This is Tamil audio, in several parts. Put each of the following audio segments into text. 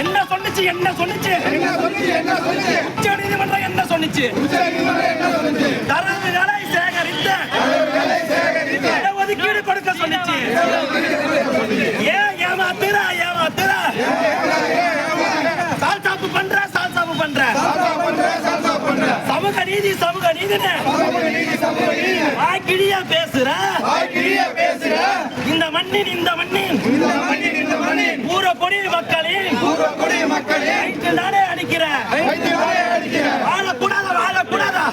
என்ன சொன்னுச்சு என்ன சொன்னுச்சு? உச்ச நீதிமன்றம் என்ன சொன்னுச்சு? தரவுகளை சேகரித்து இடஒதுக்கீடு கொடுக்க சொன்னுச்சு. ஏன் ஏமாத்துற ஏமாத்துற. சால்சாப்பு பண்ற சால்சாப்பு பண்ற. சமூக நீதி சமூக நீதினு. வாய்க்கிழியா பேசுற. இந்த மண்ணின். இந்த மண்ணின் பொடி மக்களின் வயிற்று நானே அடிக்கிற வாழக்கூடாத? வாழக்கூடாதா?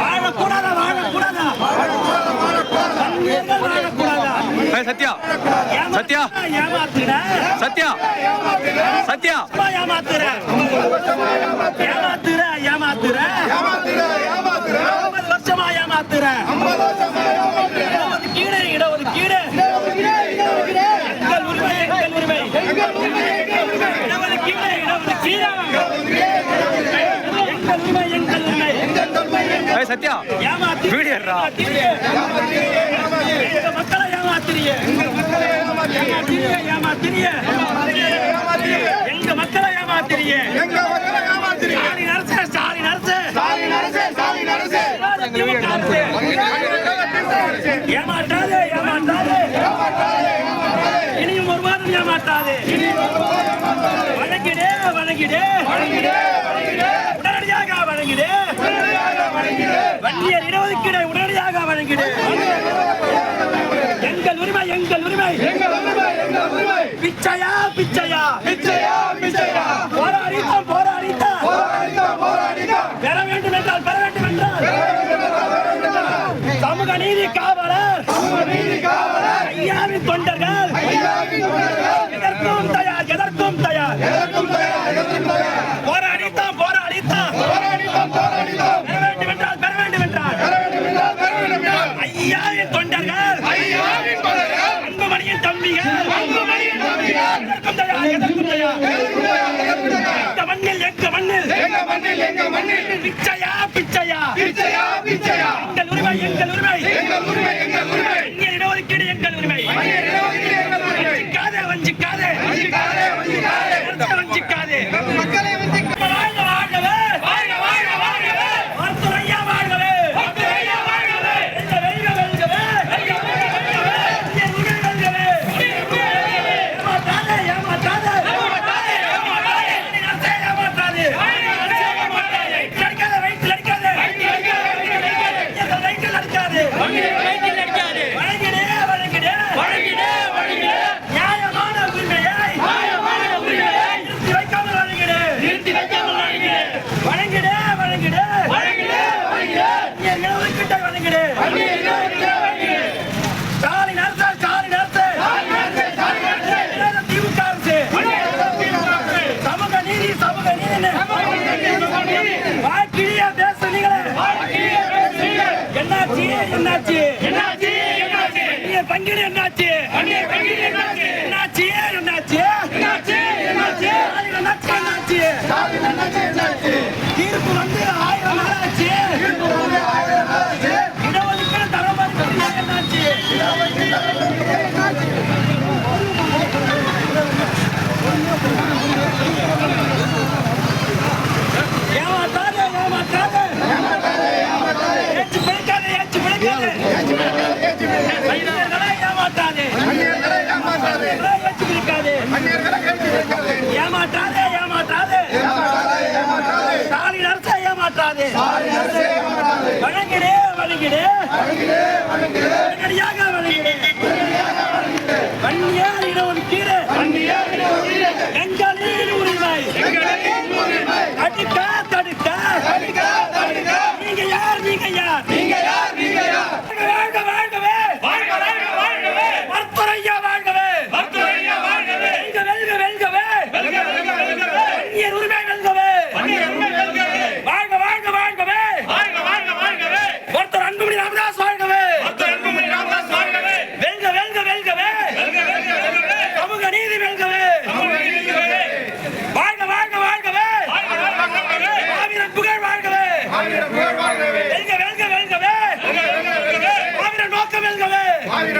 வாழக்கூடாதா வாழக்கூடாத? வாழக்கூடாதா? சத்யா. சத்யா. சத்யா. சத்யா சும்மா ஏமாத்துற ஏமாத்துற ஏமாத்துற ஐம்பது வருஷமா ஏமாத்துற இடஒதுக்கீடு இடஒதுக்கீடு எங்கள் உரிமை எங்கள் உரிமை இடஒதுக்கீடு இடஒதுக்கீடு எங்கள் உரிமை எங்கள் உரிமை ஏய் சத்யா ஏமாத்தி வீடியோ எங்க மக்களை ஏமாத்திரியே எங்க மக்களை ஏமாத்திரியே ஸ்டாலின் அரசு ஸ்டாலின் அரசு திமுக அரசு. ஏமாற்றாதே ஏமாற்றாதே இனியும் ஒரு மாதம் ஏமாற்றாதே வணங்கிடே வணங்கிடே வணங்கிடே வன்னியர் இடஒதுக்கீடை உடனடியாக வழங்கிடு எங்கள் உரிமை எங்கள் உரிமை. பிச்சையா பிச்சையா. போராடித்தான் எதற்கும் தயார் எங்க மண்ணில்? எங்க மண்ணில் பிச்சையா பிச்சையா? எங்கள் உரிமை எங்கள் உரிமை. எங்கள் இடஒதுக்கீடு எங்கள் உரிமை வஞ்சிக்காதே வஞ்சிக்காதே வஞ்சிக்காதே வாழ்க வாழ்கவே மருத்துவர் ஐயா வாழ்கவே எங்க வெல்க வெல்கவே எங்கள் உரிமை வெல்கவே ஏமாற்றாதே ஏமாற்றாதே அரசே ஏமாற்றாதே வயிற்றில் அடிக்காதே, வயிற்றில் அடிக்காதே. எங்கள் வயிற்றில் அடிக்காதே. வழங்கிடே, வழங்கிடே. நியாயமான உரிமையை நிறுத்தி வைக்காமல் வழங்கிடே. வழங்கிடே, வழங்கிடே. எங்கள் ஒதுக்கீட்டை வழங்கிடே. ஸ்டாலின் அரசு, ஸ்டாலின் அரசு. விரோத திமுக அரசு. சமூக நீதி சமூக நீதினு வாய்க்கிழியா பேசுனீங்களே என்னாச்சு என்னாச்சு நீங்க என்னாச்சு? ஏமாற்றாதே ஏமாற்றாதே. ஸ்டாலின் அரசை ஏமாற்றாதே. வழங்கிடே வழங்கிடே. உடனடியாக வழங்கிடே. வன்னியார் இடஒதுக்கீடு எங்களின் உரிமை தடுக்க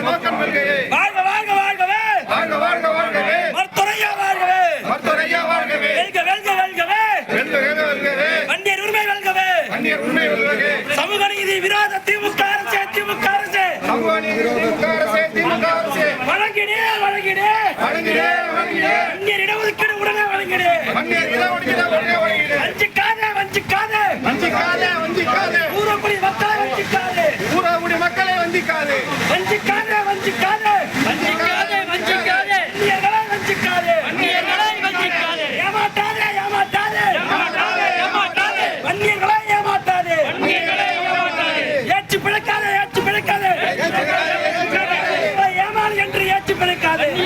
நோக்கம் கொள்கையே வாழ்க வாழ்க வாழ்கவே. வாழ்க வாழ்க வாழ்கவே. மருத்துவரையா வாழ்கவே. மருத்துவரையா வாழ்கவே. வெல்க வெல்க வெல்கவே. வெல்க சமூக நீதி விரோத திமுக அரசு திமுக அரசு. சமூக நீதி அரசு திமுக அரசு. வழங்கிடே வழங்கிடே வழங்கிடே வழங்கிடே வண்டியர் இடஒதுக்கீடு உடனே வழங்கிடே இடஒதுக்கீடு உடனே வழங்கிடே